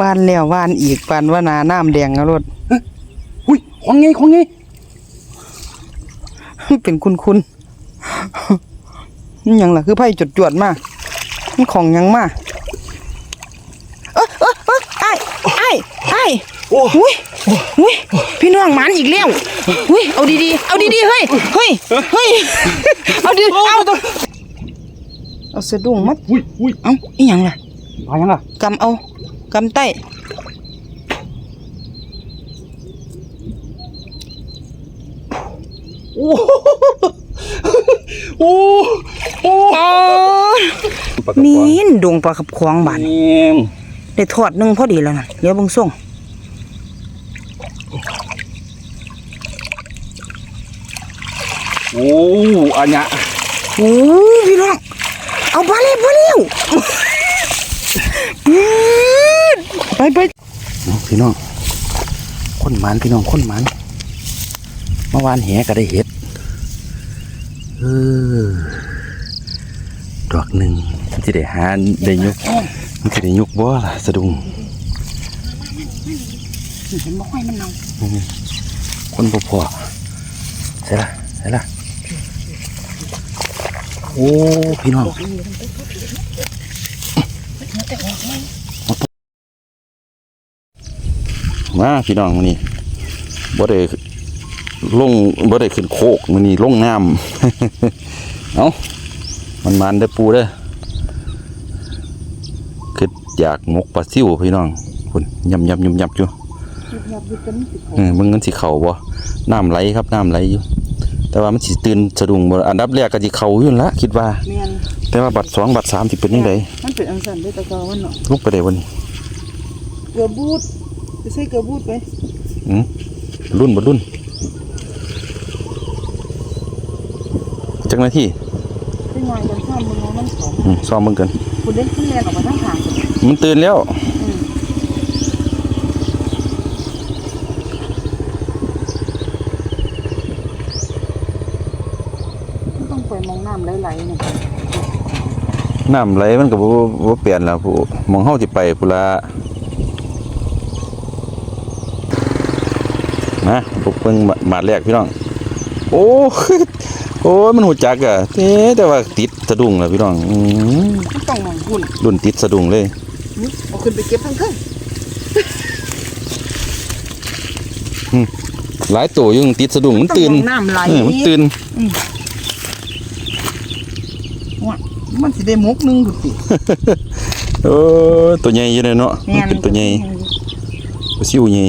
วานแล้ววานอีกวานว่านาน้ำแดงเอารถอุ้ยของไงของไงเป็นคุณคุณนี่หยังล่ะคือไพ่จดจวดๆมามันของหยังมาเออเออเออไอ้ไอ้ไอ้โอ้อุ้ยอุ้ยพี่น้องหมันอีกแล้วอุ้ยเอาดีๆเอาดีๆเฮ้ยเฮ้ยเฮ้ยเอาดีเอาเอาสะดุ้งมัดอุ้ยอุ้ยเอาอีหยังล่ะมายังล่ะกำเอา กำไต้โอ้โอ้โอ้อ๋อมีนดวงปลาขับควางบานนี่ได้ทอดหนึงพอดีแล้วน่ะเดี๋ยวเบิ่งส่งโอ้อันเนี้ยโอ้พี่น้องเอาปลาเร็วปลาเร็ว อืดไปไปพี่น้องคนหมันพี่น้องคนหมันเมื่อวานแหก็ได้เห็ดเออดอกหนึ่งมันจะได้หาได้ยุกมันจะได้ยุกบ่ล่ะสะดุ้งเห็นบ่ค่อยมันเนาคนบ่พอใช่ละใช่ละโอ้พี่น้องมาพี่น้องมื้อนี้บ่ได้ลงบ่ได้ขึ้นโคกมื้อนี้ลงน้ำเอ้ามันมันเด้อปูเด้อคืออยากมกปลาซิวพี่น้องคุณยำยำยำยำอยู่เออมึงมันสิเข่าบ่น้ำไหลครับน้ำไหลอยู่ แต่ว่ามันสิตื่นสะดุ้งบ่อันดับแรกก็สิเข่าอยู่นั่นละคิดว่าแม่นแต่ว่าบัตรสองบัตรสามสิเป็นยังไงมันเป็นอันสั่นได้ตะกอมันเนาะลุกไปได้วันนี้เกลือบูด ไปใส่เกลือบูดไปอืมรุ่นบ่รุ่นจังหน้าที่เป็นไงกันซ่อมมึงเอามันของอืมซ้อมมึงกันคุณเล่นขึ้นแรงออกมาทั้งทางมันตื่นแล้วมันต้องไปมองน้ำไหลๆเนี่ยน้ำไหลมันก็บ่บ่เปลี่ยนแล้วผู้หมองเฮาสิไปพุ่นละ นะพวกเพิ่งบาทแรกพี่น้อง โอ้โอ้ยมันหูจักอะเอ๊ะแต่ว่าติดสะดุ้งแล้วพี่น้องอืมมันต้องมองหุ่นรุ่นติดสะดุ้งเลยนี่เอาขึ้นไปเก็บทั้งเครื่องหลายตัวอยังติดสะดุ้งมันตื่นต้องมองน้ำไหลเออมันตื่นว่ะมันสิได้มุกหนึงดูสิเออตัวใหญ่อยู่เลยเนาะมันเป็นตัวใหญ่ตัวซิวใหญ่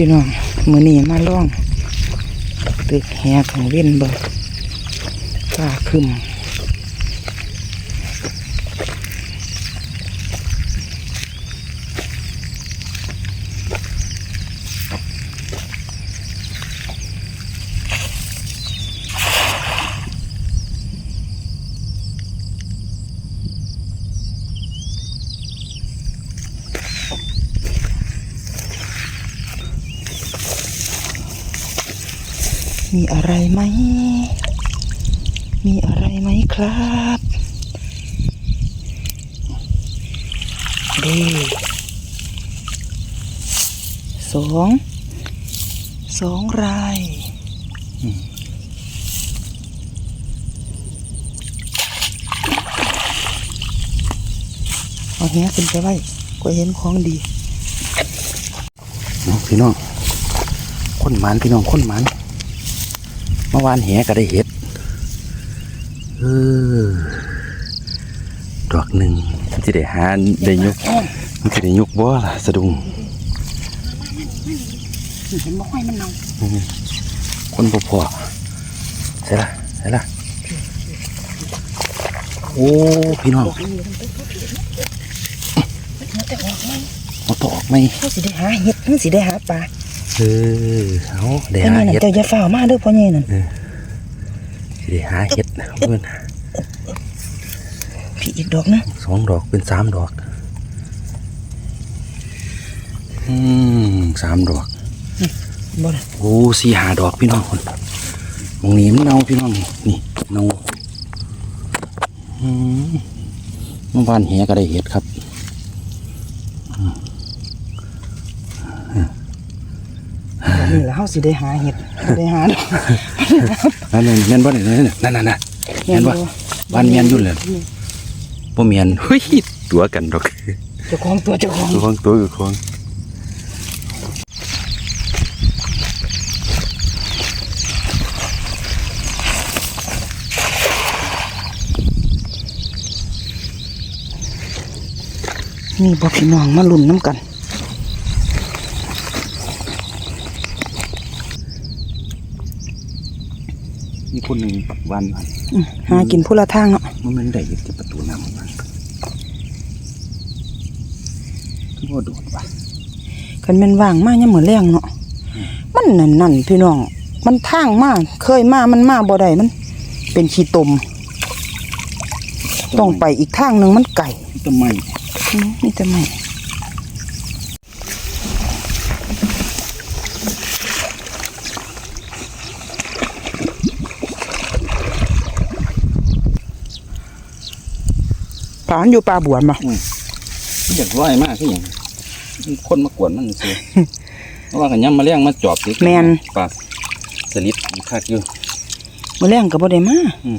พี่น้องมือนีมาล่อง ตึกแหของเว้นเบิ่งฟ้าครึ อะไรไหม มีอะไรไหมครับดีสองสองรายเอาเนี้ยขึ้นไปไว้ก็เห็นของดีเนาะพี่น้องคนหมันพี่น้องคนหมัน มื่อวานแหก็ได้เห็ดเออดอกหนึ่งมันจะได้หาได้ยุกมันจะได้ยุกบ่ล่ะสะดุ้งเห็นบ่ค่อยมันเนาคนบ่พอใช่ละใช่ละโอ้พี่น้องมาตอกไหมเขาสิได้หาเห็ดเขาสิได้หาปลา เออเอาได้แต่หานี่น่ะเห็ดเจ้าอย่าฝ่าวมาเด้อพ่อใหญ่นั่นสิได้หาเห็ดเพิ่นพี่อีกดอกนะสองดอกเป็นสามดอก อืมสามดอก บ่ล่ะโอ้สี่หาดอกพี่น้องคนมองนี้มันเนาพี่น้องนี่นี่เนาอืมเมื่อวานแหก็ได้เห็ดครับ นี่แหละเฮาสิได้หาเห็ดบ่ได้หาดอกนั่นนั่นแม่นบ่นี่นั่นนั่นนั่นนั่นแม่นบ่บ้านแม่นอยู่เลยบ่แม่นเฮ้ยตัวกันดอกเจ้าของตัวเจ้าของตัวของตัวคือของนี่บ่พี่น้องมาลุ้นน้ำกัน มีคนหนึ่งวันอืมหากินผู้ละทางเนาะมันมันได้ยึดที่ประตูน้ำมันคือว่าโดดว่ะคันแม่นว่างมายามมื้อแรงเนาะมันนั่นนั่นพี่น้อง มันทางมาเคยมามันมาบ่ได้มัน เป็นขี้ตมต้องไปอีกทางหนึงมันไก่ต้นไม้อืมนี่แต่ไม่ ปานอยู่ป่าบวนบ่มันอยากร้อยมากคืออย่างมีคนมากวนมันสิเพราะว่ากันย่ำมาเลี้ยงมาจอบสิแม่นปลาสลิดอยู่คักอยู่มื้อแรงก็บ่ได้มาอืม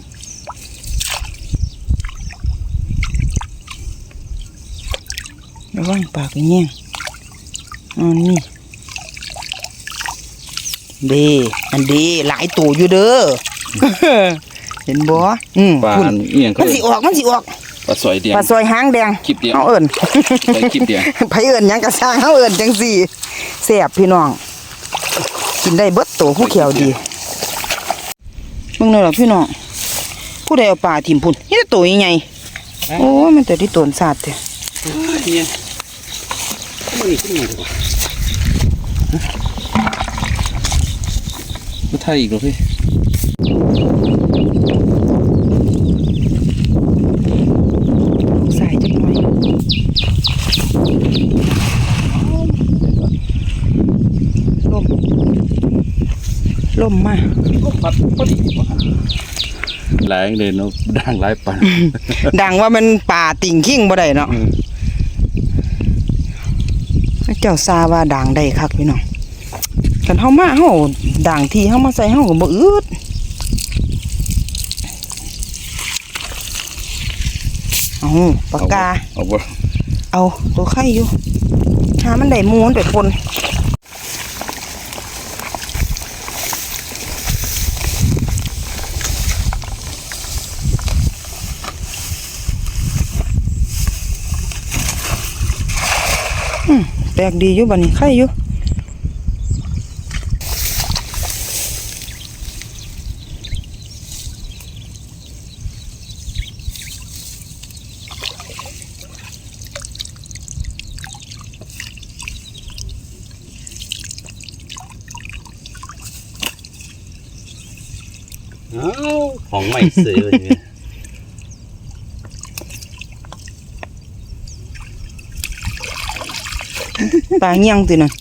ระวังปากไอ้แย่งอันนี้เดีอันดีหลายตัวอยู่เด้อเห็นบ่อืมปลาพุ่นเอียงมันสิออกมันสิออก ปลาสอยเดียง ปลาซอยหางแดงคลิปเดียว เอาเอิ้นใส่คลิปเดียว ไผเอิ้นหยังกระสร้างเฮาเอิ้นจังซี่แซ่บพี่น้อง กินได้เบิดตัวผู้เขียวดีมึงนั่นล่ะพี่น้องผู้ใดเอาปลาทิ่มพุ่นนี่แต่ตัวใหญ่ๆโอ้ยมันแต่ที่ตนสาดแท้เนี่ยมันนี่ขึ้นมาดีกว่าไม่ไทยอีกเหรอพี่ ใส่จักหน่อยลมล มมาปัดพอดีแรงเลยเนาะด่างหลายปันดังว่ามันป่าติ่งขิงบ่ได้เนาะเจ้าซาว่าด่างได้คักพี่น้องกันเฮามาเฮาด่างที่เฮามาใส่เฮาก็บ่อึดเอาปากกา เอาบ่เอาตัวไข่อยู่หามันได้หมูมันไปปน ปลกดีอยู่บัดนี้ไข่อยู่เอาของใหม่ซื้อเลยเนี่ย ปลาเงี้ยงติน่ะ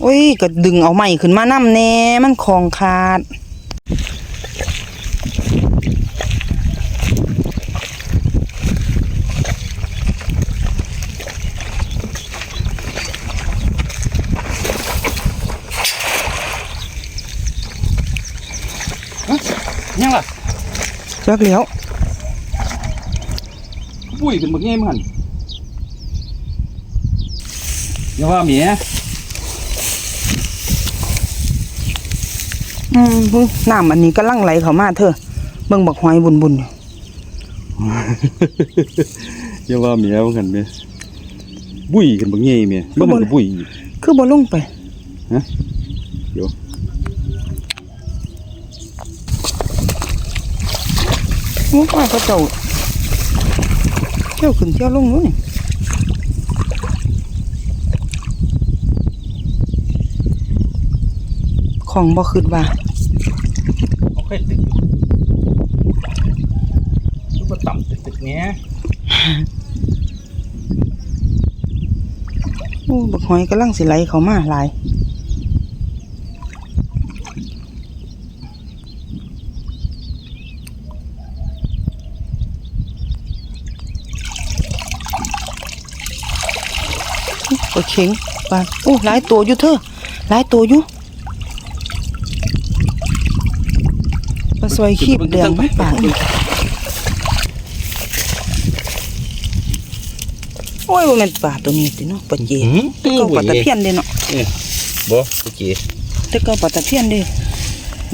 โอ้ยก็ดึงเอาใหม่ขึ้นมานำแน่มันของขาดยังล่ะจักแล้วปุ้ยขึ้นบักแง่มัน อย่าว่าเมียอืมเบิ่งน้ำอันนี้กำลังไหลเข้ามาเธอเบิ่งบักหอยบุญๆอยู่อย่าว่าเมียว่ากันเมียบุ้ยขึ้นบักแง่เมียเมื่อมันก็บุ้ยอีกคือบ่ลงไปฮะเดี๋ยวโอ้ป้าเขาเจ้าเที่ยวขึ้นเที่ยวลงนู้นนี่ ของบ่ขึ้นว่าเขาเคยตึกรูปต่ำตึกตึกเนี้ยอู้บักหอยกำลังสิไหลเขามาหลายโอเคปลาโอ้หลายตัวอยู่เธอหลายตัวอยู่ ปลาซอยขีบแดงไม่ปลาอีกโอ้ยว่าแมันปลาตัวนี้ติเนาะปลาเจแต่ก็ปลาตะเพียนเด้เนาะบ่โอเคแต่ก็ปลาตะเพียนเด้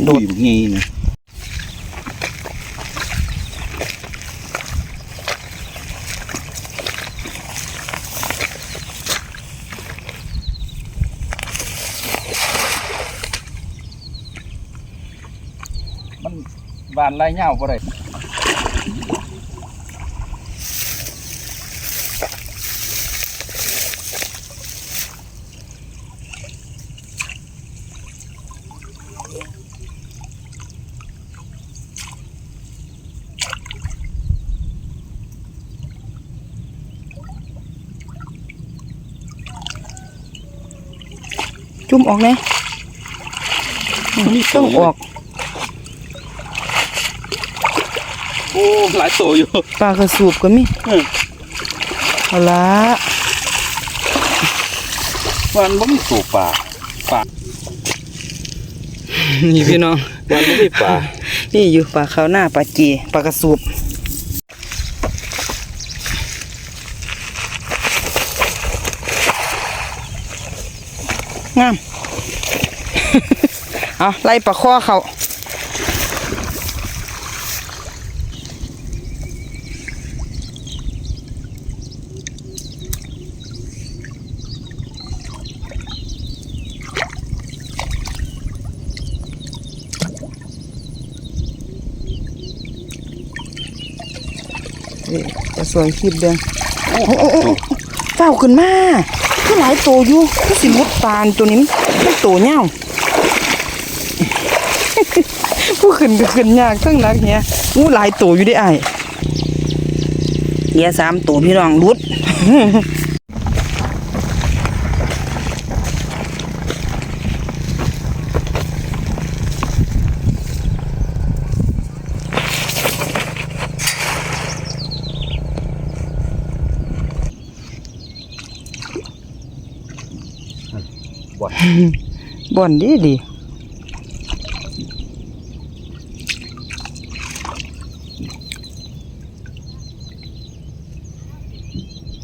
โดดไงนะ มันบานลายเงาบ่ได้จุ่มออกเลยนี่ต้องออก โอ้ หลายตัวอยู่ปลากระสูบก็มีอืมเอาละวันบ่มีตัวปลาปลานี่พี่น้องวันบ่มีปลานี่อยู่ปลาขาวหน้าปลาเจปลากระสูบงาม เอาไล่ปลาข้อเขา นี่ปลาสวยขีบแดงโอ้โอ้โอ้โอ้เฝ้าขึ้นมาคือหลายตัวอยู่คือสิมุดปานตัวนี้มันมันโตเน่าผู้ขึ้นก็ขึ้นยากทั้งนักเนี่ยอู้หลายตัวอยู่ได้ไอ้ายเหลือสามตัวพี่น้องรุด บ่บ่อนดีดี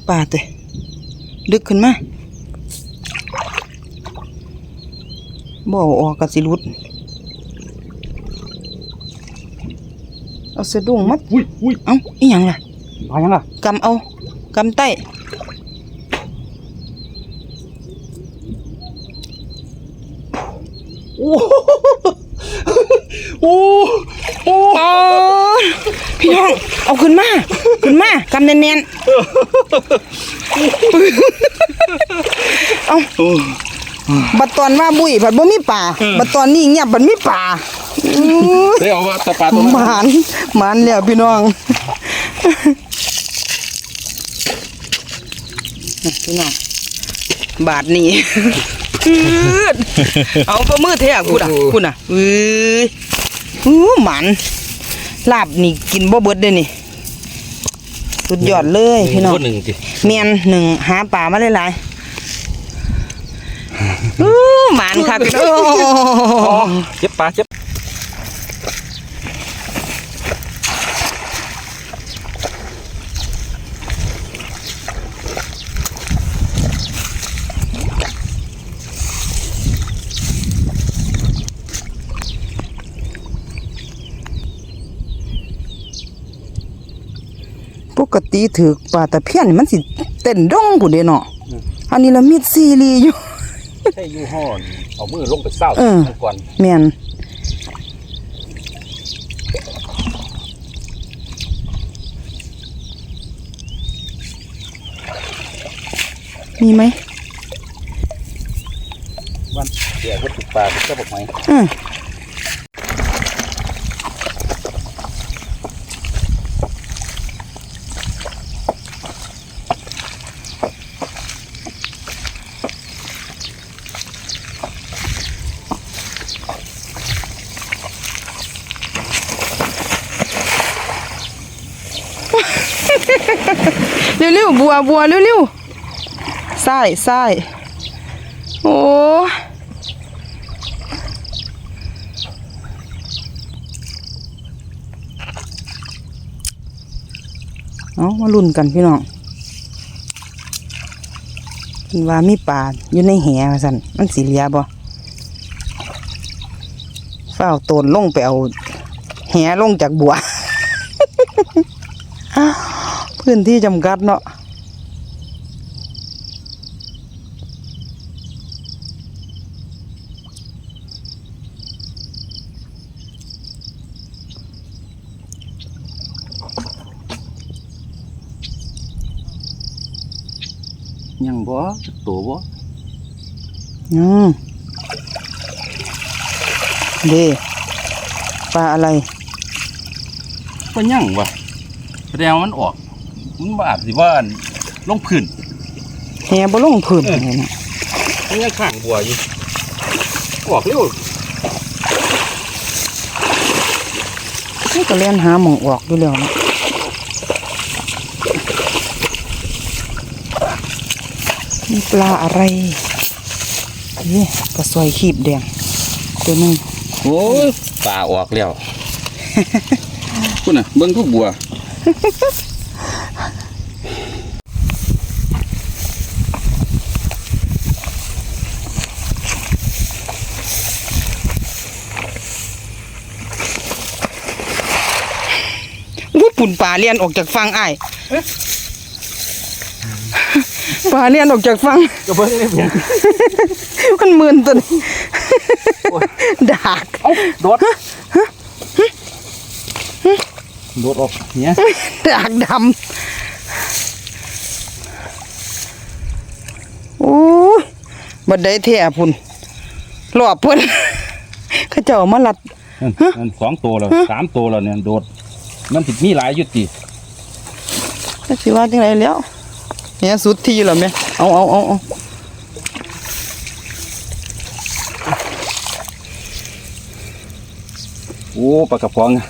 ป่าเตะดึกขึ้นมาบ่เอาออกกับสิรุดเอาสะดุ้งมัดอุ้ยอุ้ยเอ้าอีหยังล่ะปลายังล่ะกำเอากำไต้ โอ้โอ้โอ้โอ้ยพี่น้อง เอาขึ้นมา ขึ้นมากำแน่นๆเอาบัดตอนว่าบุยบัดบ่มีป่าบัดตอนนี้เงียบบัดมีป่าอื้อได้เอาว่าตะปลาตัวหมานหมานแล้วพี่น้องพี่น้องบาทนี้ อืดเอาปลามือเทอะกูน่ะกูน่ะเอ้ยอู้หมันลาบนี่กินบ่เบิดเด้อนี่สุดยอดเลยพี่น้องคนหนึ่งสิเมียนหนึ่งหาป่ามาหลายๆอู้หมันค่ะพี่น้องเจ็บปลาเจ็บ ติถือปลาตะเพียนนี่มันสิเต้นดงผู้เด้เนาะอันนี้ละมีดซีรีอยู่ ใช่ยูห่อนเอามือลงไปเศร้าเออก่อนแม่นมีไหมวันเดี๋ยววัตถุปลาเป็นเจ้าบอกไหมอืมเร็วๆ บัวบัวเร็วๆสทรายทรายโอ้เอามาลุ้นกันพี่น้องเพิ่นว่ามีปลาอยู่ในแหว่าสั่นมันสีเหลียบ่ฝ้าวโตนลงไปเอาแหลงจากบัว พื้นที่จำกัดเนาะ ยังบ่ตัวบ่อืมเด้ปลาอะไรก็ยังวะแสดงว่ามันออก มันบ่อาจสิว่าลงพื้นแหบ่ลงพื้นเลยนะมันยังข้างบัวอยู่ออกเร็วนี่ก็เล่นหาหมองออกอยู่แล้วนะ มีปลาอะไรนี่กระสวยขีบแดงตัวหนึงโอ้ยป่าออกแล้วคุณน่ะเบิ่งทุกบัวอุ้ยปุ่นปลาเลียนออกจากฟังอ้าย ปลาเลียนออกจากฟังก็เบิ่งได้เพียงมันมึนตัวนี้ดากเอ้าโดดโดดออกเนี่ยดากดำโอ้ยบัดได้แท้พุ่นหลอบเพิ่นเขาเจ้ามาลัดนั่นนั่นสองตัวแล้วสามตัวแล้วเนี่ยโดดมันติดมีหลายอยุติจักสิว่าจังไดแล้ว เนี่ยสุดทีแล้วแม่เอาเอาเอาเอาโอ้ปลากระป๋องอะ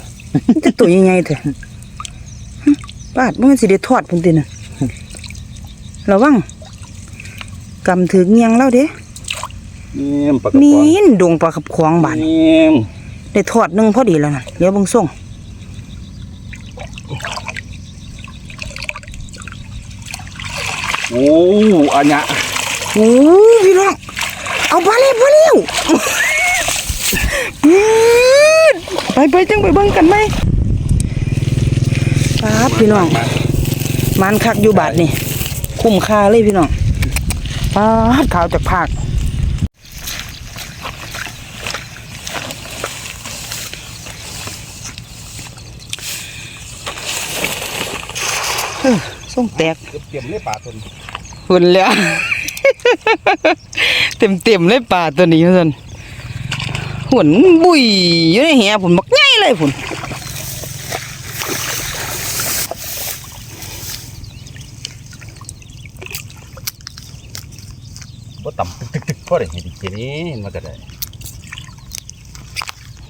มันจะตัวยังไงเถอะปาดมันสิได้ทอดพุ่นติน่ะระวังกำถึงเงียงแล้วเด้นี่ปลากระมีป๋องนดงปลาขับควางบานนี่ได้ทอดหนึงพอดีแล้วน่ะเดี๋ยวเบิ่งส่ง โอ้อันเนี้ยโอ้พี่น้องเอาไปเล็บมาเร็วไปไปจังไปเบิ้งกันไหมครับพี่น้องมันคักอยู่บาทนี่คุ้มค่าเลยพี่น้องปลาดขาวจากภาค ส่งแตกเตรียมเลยปลาตัวนี้หุ่นแล้ว เต็มเต็มๆเลยปลาตัวนี้ท่านหุ่นบุยอยู่ในแหผุนบักใหญ่เลยผุนบ่ต่ำตึกตึกตึกพอได้เห็นทีนี้มันก็ได้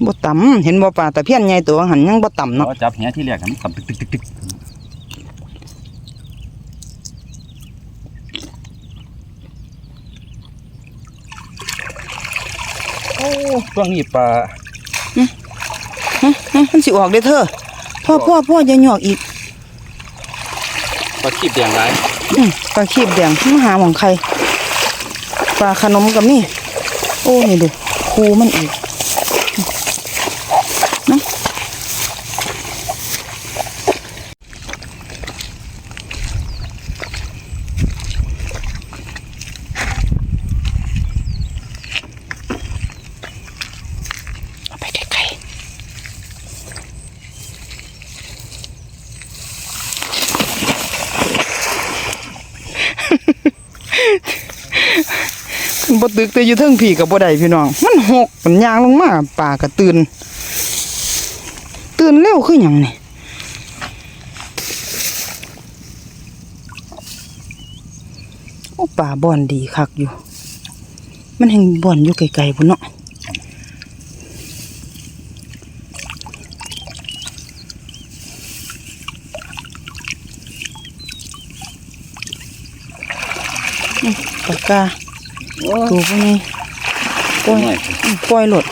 บ่ต่ำเห็นบ่ปลาตะเพียนใหญ่ตัวหันยังบ่ต่ำเนาะเราจับแหที่แรกอะมันต่ำตึกตึกตึก ตึกโอ้ตัวนี้ปลาฮะมันสิออกเด้อเธอพ่อพ่อพ่ออย่าหยอกอีกปลาขีบแดงหลายอื้อปลาขีบแดงมาหาของใครปลาขนมกับนี่ โอ้นี่เด้อคูมันอีกเนาะเอาไปไกลๆบ่ ตึกแต่อยู่เทิงผีกับบ่ได้พี่น้อง มันหกมันยางลงมาป่าก็ตื่น ตื่นเร็วคือหยังนี่โอ้ป่าบ่อนดีคักอยู่ มันแห่งบ่อนอยู่ไกลๆพุ่นเนาะปากกา ตัวพวกนี้ปล่อยอืมปล่อยหลด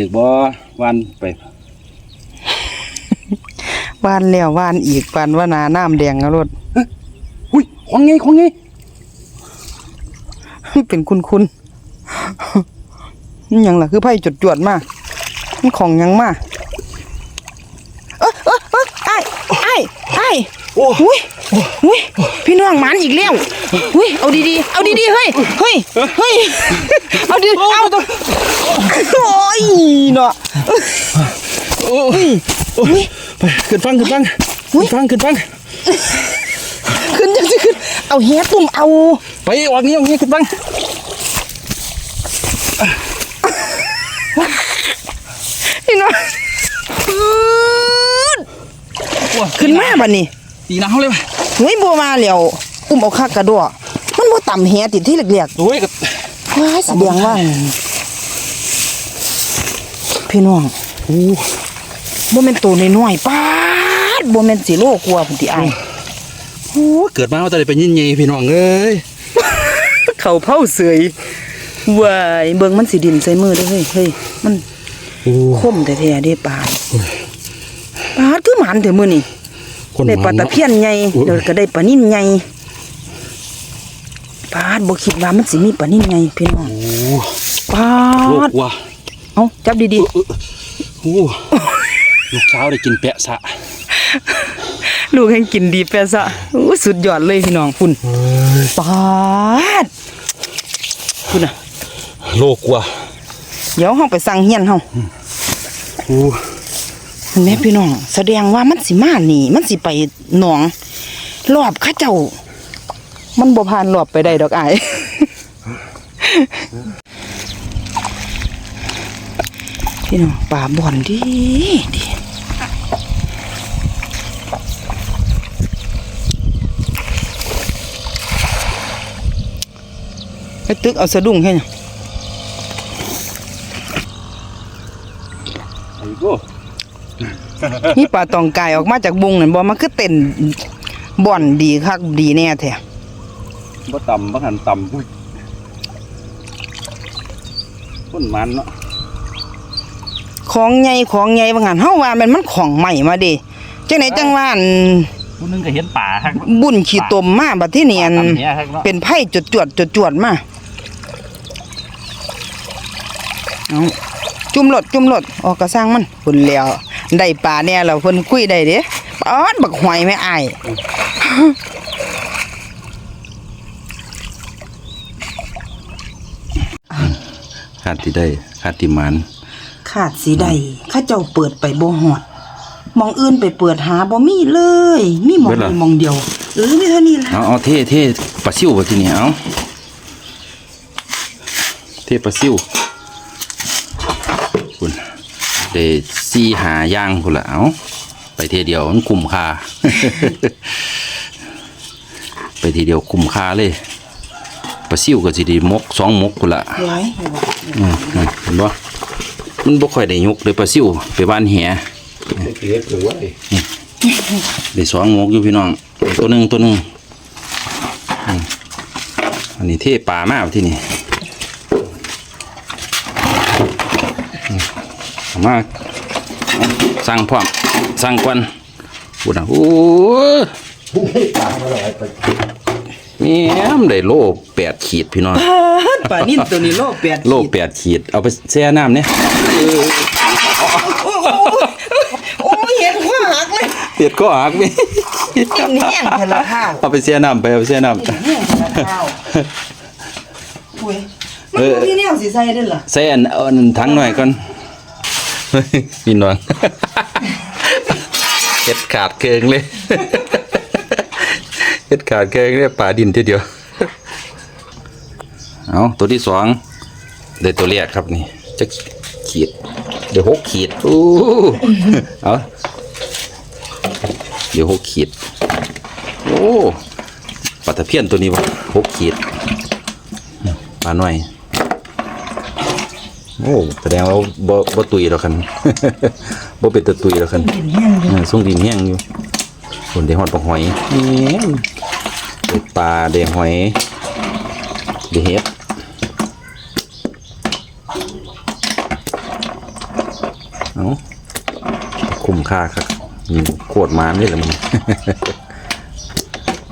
ถือบ่วันไปวานแล้ววานอีกวานว่านาน้ำแดงอะรถอุ้ยของไงของไงเป็นคุณคุณนี่หยังล่ะคือไพ่จดจวดๆมามันของหยังมาเออเออเออไอ้ไอ้ไอ้โอ้อุ้ย อุ้ยพี่น้องหมันอีกแล้วอุ้ยเอาดีๆเอาดีๆเฮ้ยเฮ้ยเฮ้ยเอาดีเอาโอ้ยเนาะโอ้ยโอ้ยไปขึ้นฟังขึ้นฟังขึ้นฟังขึ้นฟังขึ้นจังสิขึ้นเอาเฮียตุ่มเอา ไปออกนี้ออกนี้ขึ้นฟังพี่น้องขึ้นมาบัดนี้ ตีน้ำเลยเฮ้ยบัวมาแล้วอุ้มเอาคักกระดอมันบ่ต่ำแหติดที่เหลียกโอ้ยก็ๆว้ายแสดงว่าพี่น้องโอ้บ่แม่นตัวน้อยๆปาดบ่แม่นสิโลกลัวพุ่นติอ้ายโหเกิดมาว่าแต่ได้เป็นยินใหญ่พี่น้องเอ้ยเขาเผาเสยว้ายเบิ่งมันสิดินใส่มือเด้อเฮ้ยเฮ้ยมัน โอ้คมแท้ๆเด้ปาดปาดคือหมันเถอะมื้อนี้ คนได้ปลามันตะเนาะเพียนใหญ่โอ้ยเดี๋ยวก็ได้ปลานิ่นใหญ่ปาดบ่คิดว่ามันสิมีปลานิ่นใหญ่พี่น้องโอ้ปาโลดกว่ะเอาจับดีโอ้ลูกสาวได้กินแปะสะๆลูกให้กินดีแปะซะอู้สุดยอดเลยพี่น้องคุณปาดคุณน่ะโลกว่ะเดี๋ยวเฮาไปสั่งเฮียนเฮาโอ้ เห็นไหมพี่น้องแสดงว่ามันสิมานีมันสิไปหนองรอบข้าเจ้า มันบ่ผ่านรอบไปได้ดอกไอายพี่น้องป่าบ่อนดีดีไปตึกเอาสะดุ้งให้น่ะไอ้ก้ นี่ปลาตองกายออกมาจากบุงนั่นบ่มันคือเต้นบ่อนดีคักดีแน่แท้บ่ต่ำบ่หันต่ำอุ้ยคนมันเนาะของใหญ่ของใหญ่บางหันเฮาว่ามันมันของใหม่มาเด้จังไหนจังว่าอันผู้นึงก็เห็นป่าฮักบุญขี้ตมมาบัดที่เนียนต่ำเนี้ยฮักเนาะเป็นไผ่จดจวดจดจวดมาเอาจุ่มรถจุ่มรถออกกระสร้างมันพุ่นแล้ว ได้ปลาแน่แล้วเพิ่นคุยได้เด้ปอดบักหอยแม่อ้ายขาดที่ได้ขาดที่มันขาดสิได้ข้าเจ้าเปิดไปบ่ฮอดหมองอื่นไปเปิดหาบ่มีเลย มีหมองนี้หมองเดียวเออมีเท่านี้ล่ะเอาเอาเท่เท่ปลาซิวไปที่นี่เอาเท่ปลาซิวคุณได้ ซีหาย่างคุณละเอาไปเทเดียวมันคุ้มค่า ไปทีเดียวคุ้มค่าเลยปลาซิวก็สิไดีมกสองมกคุณละย้ายอืมอืมเห็นบ่มันบ่ค่อยได้ยกเลยปลาซิวไปบ้านแหได้สองมกอยู่พี่น้องตัวหนึงตัวหนึงอันนี้เทปลามากที่นี่อืมเอา มาสั่งพร้อมสั่งก่อนพูดนะโอ้แม่มได้โลแปดขีดพี่น้องปลานิ่นตัวนี้โลแปดโลแปดขีด เอาไปแช่น้ำเนี่ยโอ้ยเห็นหัวหักเลยเปียดก็หักไหมกินแห้งเทละข้าวเอาไปแช่น้ำไปเอาไปแช่น้ำกินแห้งเทละข้าวอุ้ยมันบ่มีแนวสิใส่เด้อล่ะใส่อันเอาอันทั้งหน่อยก่อน พี่น้องเฮ็ดขาดเกิงเลยเฮ็ดขาดเกิงเลยป่าดินทีเดียวเอาตัวที่สองได้ตัวแรกครับนี่จะขีด เดี๋ยวหกขีดอู้เอาเดี๋ยวหกขีด โอ้ปลาตะเพียนตัวนี้วะหกขีดปลาหน่อย โอ้แสดงว่าบ่บ่ตุยแล้วคัน บ่เป็นตะตุยแล้วคันกินแห้งอยู่เออส่งดินแห้งอยู่คนได้ฮอดปลาหอยนี่ได้ปลาได้หอยได้เห็ดเอาคุ้มค่าครับยิงโคตรมานเลยละมัน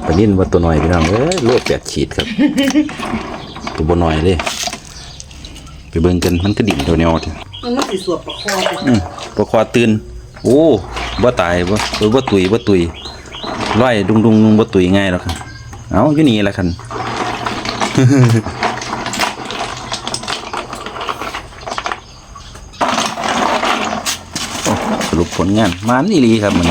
ปลานิ่นว่าตัวหน่อยพี่น้องเอ้ยโลดแปดขีดครับ ตัวบ่น้อยเลยไป เบิ่งกันมันก็ดิ่งตัวแนวเถอะมันมันสิสวบประคอไปอืมปลาคอตื่นโอ้บ่ตายบ่เออบ่ตุยบ่ตุยร้อยดุงดุงดุงบ่ตุยง่ายหรอกครับเอาอยู่นี่แหละคันโอ้สรุปผลงานมานอีหลีครับมัน